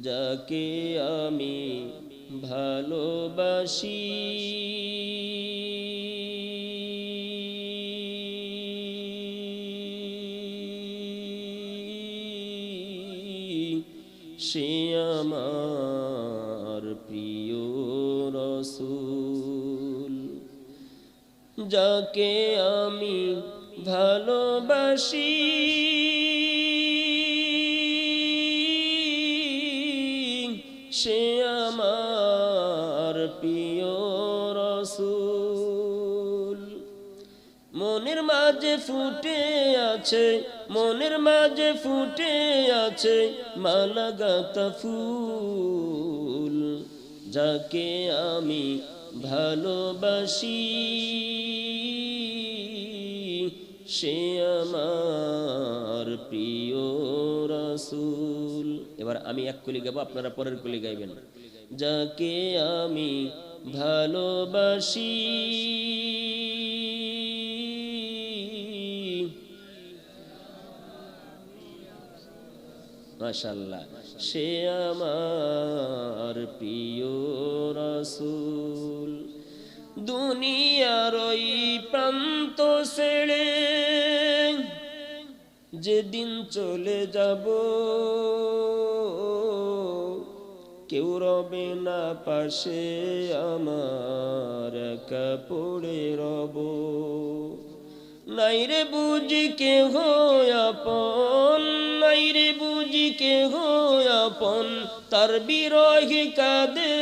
যাকে আমি ভালোবাসি। সে আমার প্রিয় রসুল যাকে আমি ভালোবাসি। সে আমার প্রিয় রসুল। মনের মাঝে ফুটে আছে, মনের মাঝে ফুটে আছে মালাগাতা ফুল, যাকে আমি ভালোবাসি। সে আমার প্রিয় রসুল। এবার আমি এক কলি গাবো, আপনারা পরের কলি গাইবেন। যাকে আমি ভালোবাসি মাশাল্লাহ সে আমার প্রিয় রসুল। দুনিয়ার ওই প্রান্ত ছেড়ে যেদিন চলে যাব, কেউ রবে না পাশে আমার একা পড়ে রব। নাই রে বুঝি কে আপন, নাই রে বুঝি কে আপন, তার বিরহে কাঁদে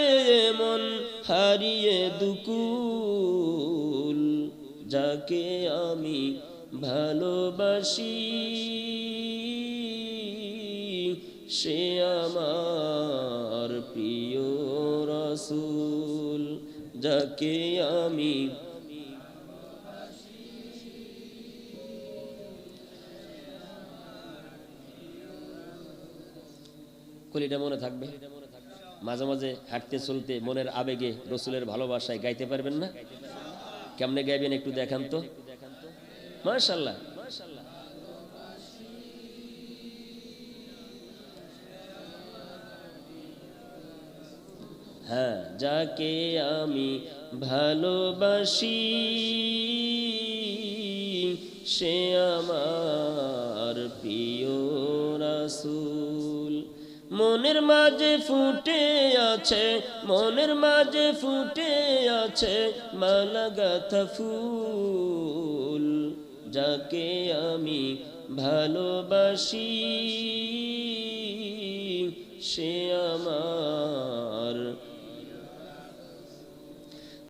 মন, হারিয়ে দুকুল যাকে আমি ভালোবাসি, সে আমার প্রিয় রসুল, যাকে আমি কলিটা মনে থাকবে? মাঝে মাঝে হাঁটতে চলতে মনের আবেগে রসুলের ভালোবাসায় গাইতে পারবেন না? কেমনে গাইবেন একটু দেখান তো। মাশাল্লাহ হ্যাঁ যাকে আমি ভালোবাসি, সে আমার প্রিয় রাসুল। মনের মাঝে ফুটে আছে, মনের মাঝে ফুটে আছে মালাগাথা ফুল। যাকে আমি ভালোবাসি সে আমার